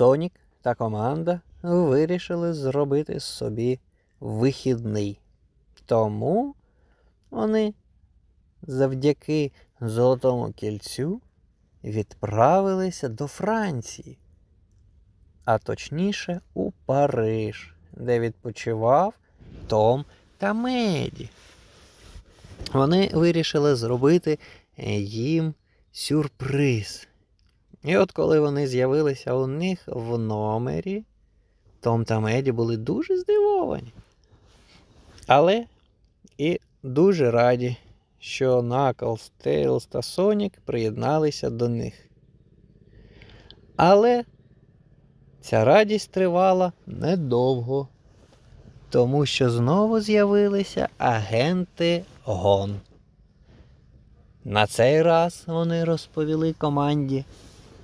Сонік та команда вирішили зробити собі вихідний. Тому вони завдяки Золотому кільцю відправилися до Франції, а точніше у Париж, де відпочивав Том та Меді. Вони вирішили зробити е, їм сюрприз. І от коли вони з'явилися у них в номері, Том та Меді були дуже здивовані. Але і дуже раді, що Наклз, Тейлз та Сонік приєдналися до них. Але ця радість тривала недовго, тому що знову з'явилися агенти Гон. На цей раз вони розповіли команді,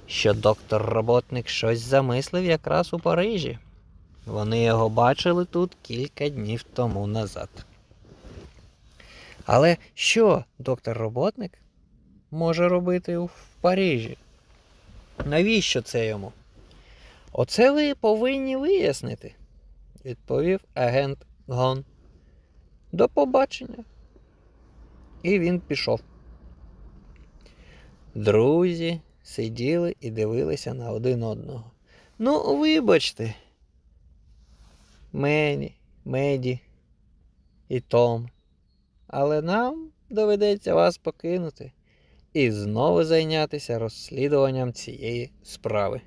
що доктор роботник щось замислив якраз у Парижі. Вони його бачили тут кілька днів тому назад. Але що доктор роботник може робити в Парижі? Навіщо це йому? Оце ви повинні вияснити, відповів агент Гон. До побачення. І він пішов. Друзі сиділи і дивилися на один одного. Ну, вибачте, Мені, Меді і Том. Але нам доведеться вас покинути і знову зайнятися розслідуванням цієї справи.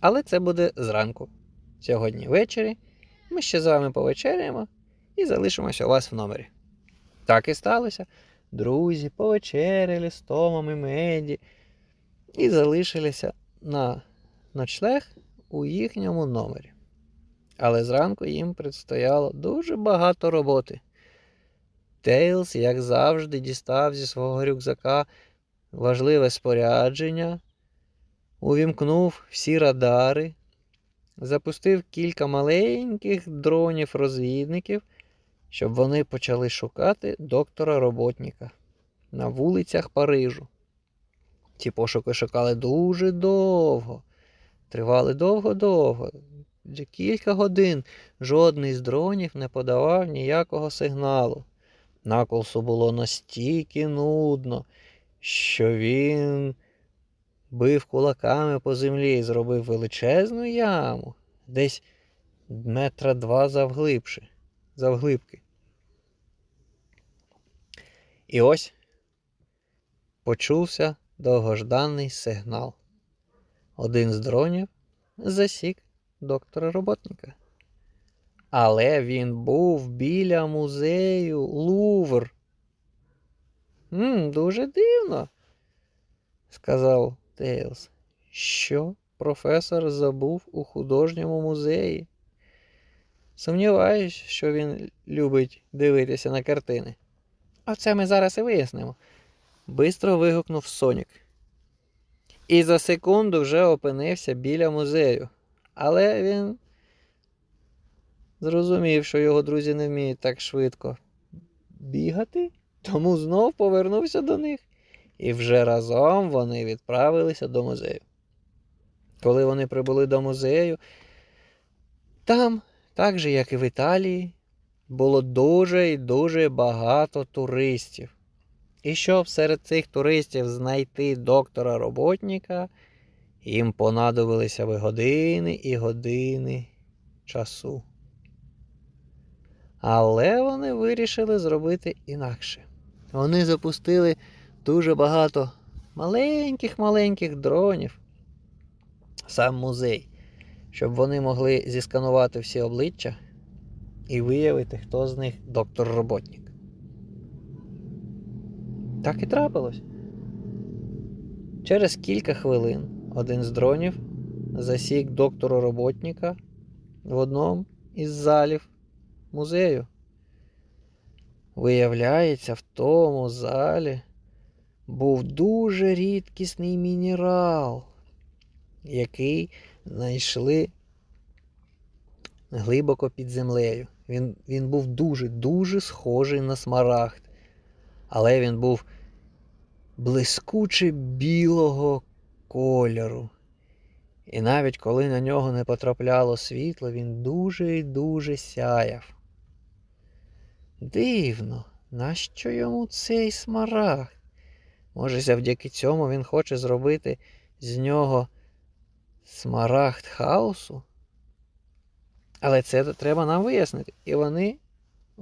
Але це буде зранку. Сьогодні ввечері ми ще з вами повечеряємо і залишимося у вас в номері. Так і сталося. Друзі повечеряли з Томом і Меді і залишилися на ночлег у їхньому номері. Але зранку їм предстояло дуже багато роботи. Тейлз, як завжди, дістав зі свого рюкзака важливе спорядження, увімкнув всі радари, запустив кілька маленьких дронів-розвідників, щоб вони почали шукати доктора роботника на вулицях Парижу. Ці пошуки шукали дуже довго, тривали довго-довго. Кілька годин жодний з дронів не подавав ніякого сигналу. Наколсу було настільки нудно, що він бив кулаками по землі і зробив величезну яму, десь метра два завглибши, завглибки. І ось почувся довгожданий сигнал. Один з дронів засік доктора роботника. Але він був біля музею Лувр. «М, Дуже дивно, сказав Тейлз. Що професор забув у художньому музеї? Сумніваюсь, що він любить дивитися на картини. А це ми зараз і вияснимо. Бистро вигукнув Сонік. І за секунду вже опинився біля музею. Але він зрозумів, що його друзі не вміють так швидко бігати, тому знов повернувся до них. І вже разом вони відправилися до музею. Коли вони прибули до музею, там, так же, як і в Італії, було дуже і дуже багато туристів. І щоб серед цих туристів знайти доктора роботника, їм понадобилися би години і години часу. Але вони вирішили зробити інакше. Вони запустили дуже багато маленьких-маленьких дронів сам музей, щоб вони могли зісканувати всі обличчя і виявити, хто з них доктор-роботник. Так і трапилось. Через кілька хвилин один з дронів засік доктора роботника в одному із залів музею. Виявляється, в тому залі був дуже рідкісний мінерал, який знайшли глибоко під землею. Він, він був дуже-дуже схожий на смарагд, але він був блискуче білого кольору. І навіть коли на нього не потрапляло світло, він дуже і дуже сяяв. Дивно, нащо йому цей смарагд? Може, завдяки цьому він хоче зробити з нього смарагд хаосу? Але це треба нам вияснити. І вони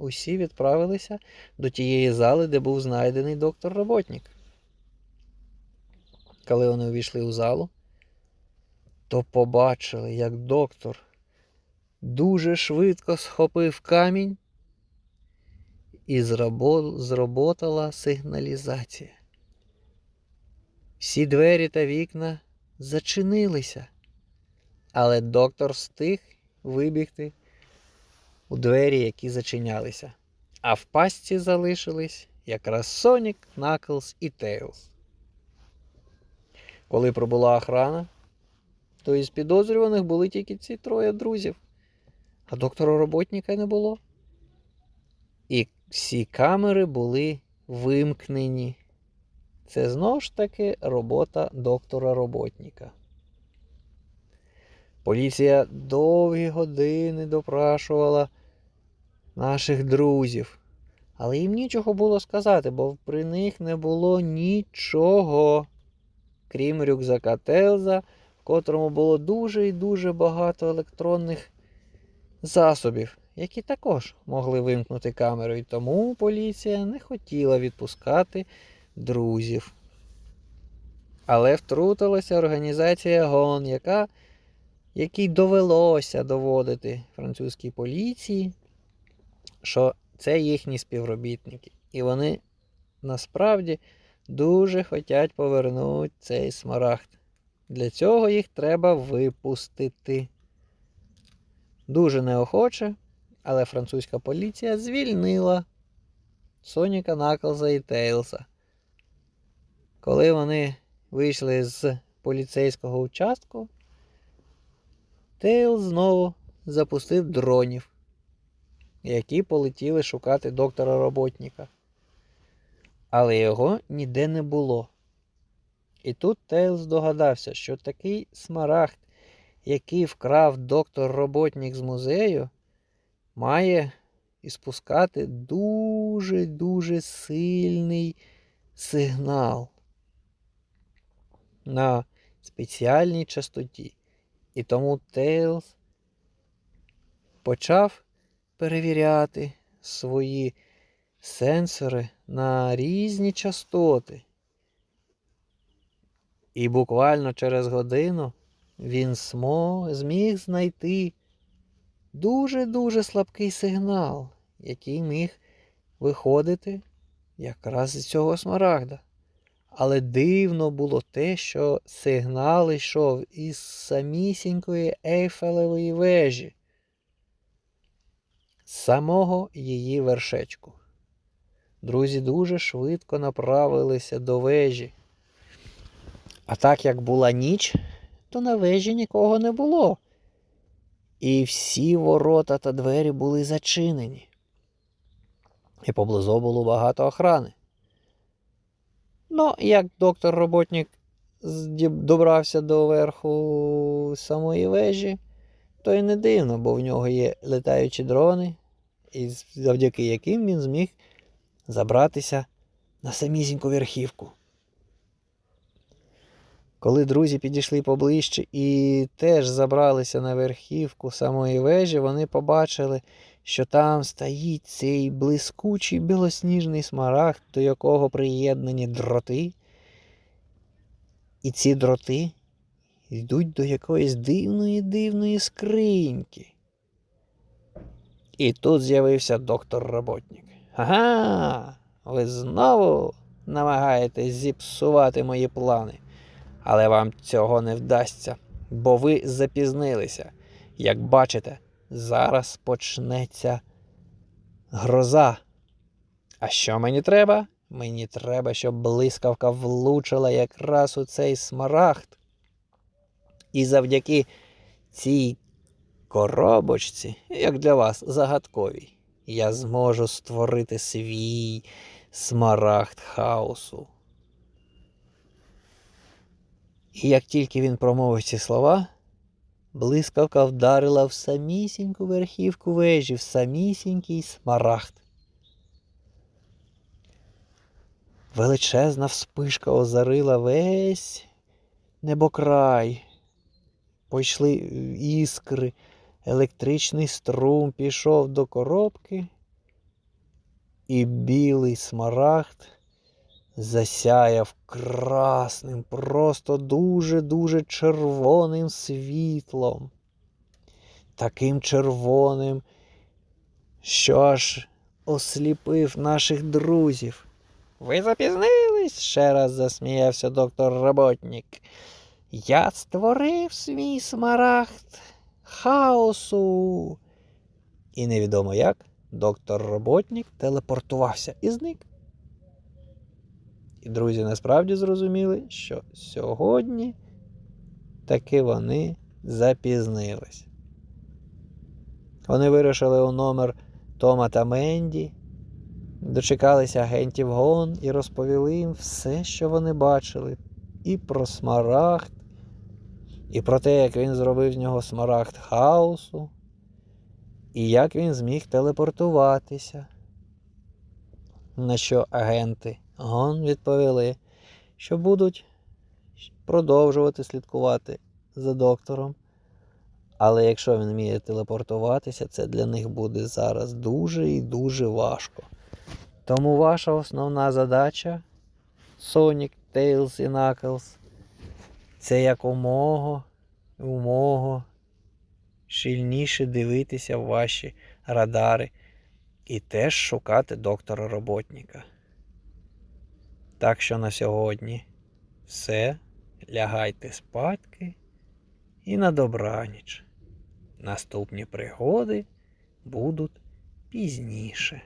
усі відправилися до тієї зали, де був знайдений доктор роботник. Коли вони увійшли у залу, то побачили, як доктор дуже швидко схопив камінь і зроботала сигналізація. Всі двері та вікна зачинилися, але доктор встиг вибігти у двері, які зачинялися. А в пастці залишились якраз Сонік, Наклз і Тейлз. Коли пробула охрана, то із підозрюваних були тільки ці троє друзів, а доктора роботника не було. І всі камери були вимкнені. Це знову ж таки робота доктора роботника. Поліція довгі години допрашувала наших друзів, але їм нічого було сказати, бо при них не було нічого, крім рюкзака Телза, в котрому було дуже і дуже багато електронних засобів, які також могли вимкнути камеру, і тому поліція не хотіла відпускати друзів. Але втрутилася організація ГОН, яка, якій довелося доводити французькій поліції, що це їхні співробітники. І вони насправді дуже хочуть повернути цей смарагд. Для цього їх треба випустити. Дуже неохоче, але французька поліція звільнила Соніка Наклза і Тейлса. Коли вони вийшли з поліцейського участку, Тейл знову запустив дронів, які полетіли шукати доктора роботника. Але його ніде не було. І тут Тейл здогадався, що такий смарагд, який вкрав доктор роботник з музею, має іспускати дуже-дуже сильний сигнал на спеціальній частоті. І тому Тейлз почав перевіряти свої сенсори на різні частоти. І буквально через годину він зміг знайти дуже-дуже слабкий сигнал, який міг виходити якраз з цього смарагда. Але дивно було те, що сигнал йшов із самісінької Ейфелевої вежі, самого її вершечку. Друзі дуже швидко направилися до вежі. А так як була ніч, то на вежі нікого не було. І всі ворота та двері були зачинені. І поблизу було багато охрани. Ну, як доктор роботник добрався до верху самої вежі, то й не дивно, бо в нього є летаючі дрони, і завдяки яким він зміг забратися на самісіньку верхівку. Коли друзі підійшли поближче і теж забралися на верхівку самої вежі, вони побачили, що там стоїть цей блискучий білосніжний смарагд, до якого приєднані дроти. І ці дроти йдуть до якоїсь дивної дивної скриньки. І тут з'явився доктор роботник. Ага, ви знову намагаєтесь зіпсувати мої плани. Але вам цього не вдасться, бо ви запізнилися. Як бачите, зараз почнеться гроза. А що мені треба? Мені треба, щоб блискавка влучила якраз у цей смарагд. І завдяки цій коробочці, як для вас, загадковій, я зможу створити свій смарагд хаосу. І як тільки він промовив ці слова, блискавка вдарила в самісіньку верхівку вежі, в самісінький смарагд. Величезна вспишка озарила весь небокрай. Пойшли іскри, електричний струм пішов до коробки, і білий смарагд засяяв красним, просто дуже-дуже червоним світлом. Таким червоним, що аж осліпив наших друзів. Ви запізнились? ще раз засміявся доктор Роботнік. Я створив свій смарагд хаосу. І невідомо як доктор Роботнік телепортувався і зник. І друзі насправді зрозуміли, що сьогодні таки вони запізнились. Вони вирушили у номер Тома та Менді, дочекалися агентів ГОН і розповіли їм все, що вони бачили, і про смарагд, і про те, як він зробив з нього смарагд хаосу, і як він зміг телепортуватися. На що агенти ГОН відповіли, що будуть продовжувати слідкувати за доктором. Але якщо він вміє телепортуватися, це для них буде зараз дуже і дуже важко. Тому ваша основна задача Sonic, Tails і Knuckles це якомога, умого щільніше дивитися в ваші радари і теж шукати доктора роботника. Так що на сьогодні все. Лягайте спадки і на добраніч. Наступні пригоди будуть пізніше.